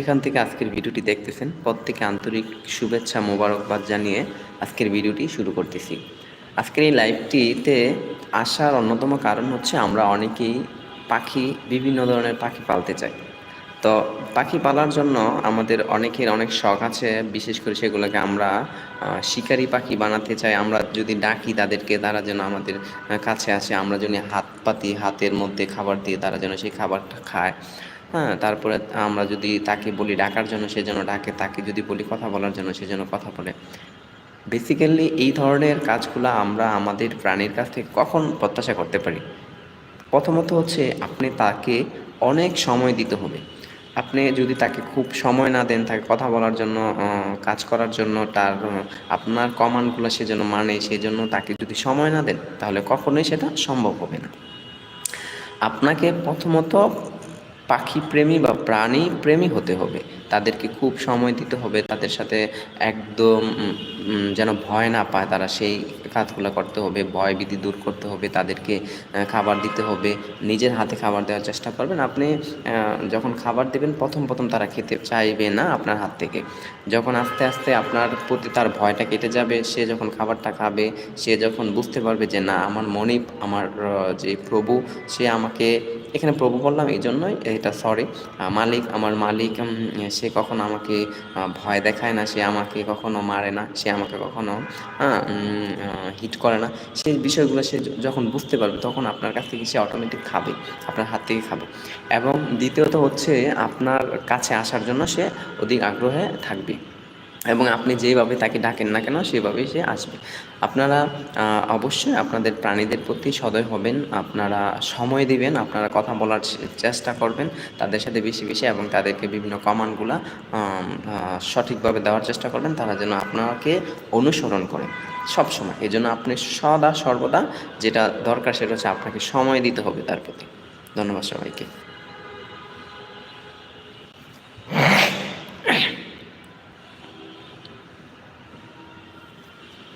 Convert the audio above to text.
এখান থেকে আজকের ভিডিওটি দেখতেছেন। প্রত্যেকে আন্তরিক শুভেচ্ছা, মোবারকবাদ জানিয়ে আজকের ভিডিওটি শুরু করতেছি। আজকের এই লাইভটিতে আসার অন্যতম কারণ হচ্ছে আমরা অনেকেই পাখি, বিভিন্ন ধরনের পাখি পালতে চাই। তো পাখি পালার জন্য আমাদের অনেকের অনেক শখ আছে, বিশেষ করে সেগুলোকে আমরা শিকারি পাখি বানাতে চাই। আমরা যদি ডাকি তাদেরকে, তারা যেন আমাদের কাছে আসে। আমরা যদি হাত পাতি, হাতের মধ্যে খাবার দিয়ে তারা যেন সেই খাবারটা খায়। হ্যাঁ তারপরে আমরা যদি তাকে বলি ডাকার জন্য, সে যেন ডাকে। তাকে যদি বলি কথা বলার জন্য, সে যেন কথা বলে। বেসিক্যালি এই ধরনের কাজগুলো আমরা আমাদের প্রাণীর কাছ থেকে কখন প্রত্যাশা করতে পারি? প্রথমত হচ্ছে, আপনি তাকে অনেক সময় দিতে হবে। আপনি যদি তাকে খুব সময় না দেন, তাকে কথা বলার জন্য কাজ করার জন্য, তার আপনার কমান্ডগুলো সে যেন মানে সেই জন্য তাকে যদি সময় না দেন, তাহলে কখনোই সেটা সম্ভব হবে না। আপনাকে প্রথমত পাখি প্রেমী বা প্রাণী প্রেমী হতে হবে। তাদেরকে খুব সময় দিতে হবে, তাদের সাথে একদম যেন ভয় না পায়, তারা সেই কাজগুলো করতে হবে, ভয় ভীতি দূর করতে হবে, তাদেরকে খাবার দিতে হবে, নিজের হাতে খাবার দেওয়ার চেষ্টা করবেন। আপনি যখন খাবার দেবেন, প্রথম প্রথম তারা খেতে চাইবে না আপনার হাত থেকে। যখন আস্তে আস্তে আপনার প্রতি তার ভয়টা কেটে যাবে, সে যখন খাবারটা খাবে, সে যখন বুঝতে পারবে যে, না, আমার মনে, আমার যে প্রভু, সে আমাকে, এখানে প্রভু বললাম এই জন্যই এটা সরি মালিক, আমার মালিক সে কখনো আমাকে ভয় দেখায় না, সে আমাকে কখনো মারে না, সে আমাকে কখনো হিট করে না। সেই বিষয়গুলো সে যখন বুঝতে পারবে, তখন আপনার কাছ থেকে সে অটোমেটিক খাবে, আপনার হাত থেকে খাবে। এবং দ্বিতীয়ত হচ্ছে, আপনার কাছে আসার জন্য সে অধিক আগ্রহে থাকবে। এবং আপনি যেভাবে তাকে ডাকেন না কেন, সেভাবেই সে আসবে। আপনারা অবশ্যই আপনাদের প্রাণীদের প্রতি সদয় হবেন, আপনারা সময় দিবেন, আপনারা কথা বলার চেষ্টা করবেন তাদের সাথে বেশি বেশি এবং তাদেরকে বিভিন্ন কমান্ডগুলা সঠিকভাবে দেওয়ার চেষ্টা করবেন, তারা যেন আপনাকে অনুসরণ করে সব সময় এই জন্য আপনি সদা সর্বদা যেটা দরকার সেটা হচ্ছে আপনাকে সময় দিতে হবে তার প্রতি। ধন্যবাদ সবাইকে।